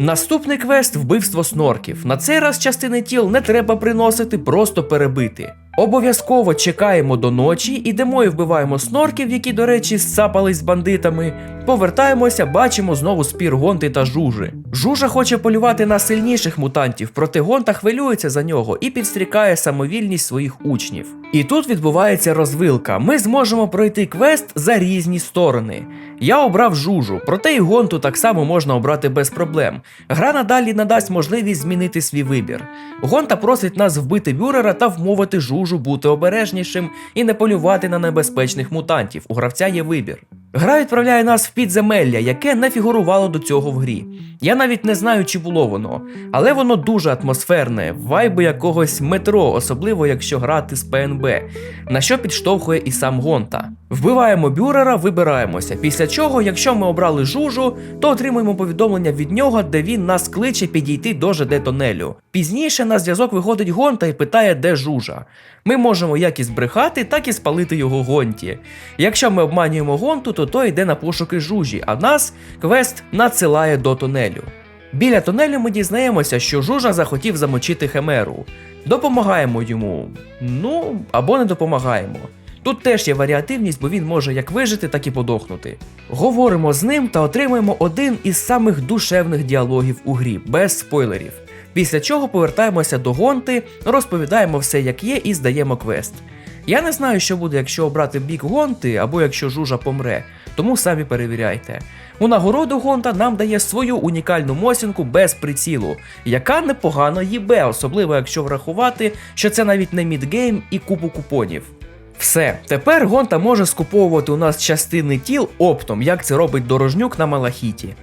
Наступний квест вбивство снорків. На цей раз частини тіл не треба приносити, просто перебити. Обов'язково чекаємо до ночі, ідемо і вбиваємо снорків, які, до речі, сцапались з бандитами. Повертаємося, бачимо знову спір гонти та жужи. Жужа хоче полювати на сильніших мутантів, проте гонта хвилюється за нього і підстрікає самовільність своїх учнів. І тут відбувається розвилка. Ми зможемо пройти квест за різні сторони. Я обрав жужу, проте і гонту так само можна обрати без проблем. Гра надалі надасть можливість змінити свій вибір. Гонта просить нас вбити бюрера та вмовити жужу бути обережнішим і не полювати на небезпечних мутантів. У гравця є вибір. Гра відправляє нас в підземелля, яке не фігурувало до цього в грі. Я навіть не знаю, чи було воно, але воно дуже атмосферне, вайби якогось метро, особливо якщо грати з ПНБ, на що підштовхує і сам Гонта. Вбиваємо бюрера, вибираємося. Після чого, якщо ми обрали жужу, то отримуємо повідомлення від нього, де він нас кличе підійти до ЖД тонелю. Пізніше на зв'язок виходить Гонта і питає, де жужа. Ми можемо як і збрехати, так і спалити його гонті. Якщо ми обманюємо гонту, то той йде на пошуки жужі, а нас квест надсилає до тонелю. Біля тонелю ми дізнаємося, що жужа захотів замочити химеру. Допомагаємо йому, ну або не допомагаємо. Тут теж є варіативність, бо він може як вижити, так і подохнути. Говоримо з ним та отримуємо один із самих душевних діалогів у грі, без спойлерів. Після чого повертаємося до гонти, розповідаємо все як є і здаємо квест. Я не знаю, що буде, якщо обрати бік гонти або якщо жужа помре, тому самі перевіряйте. У нагороду гонта нам дає свою унікальну мосінку без прицілу, яка непогано їбе, особливо якщо врахувати, що це навіть не мідгейм і купу купонів. Все, тепер гонта може скуповувати у нас частини тіл оптом, як це робить дорожнюк на Малахіті.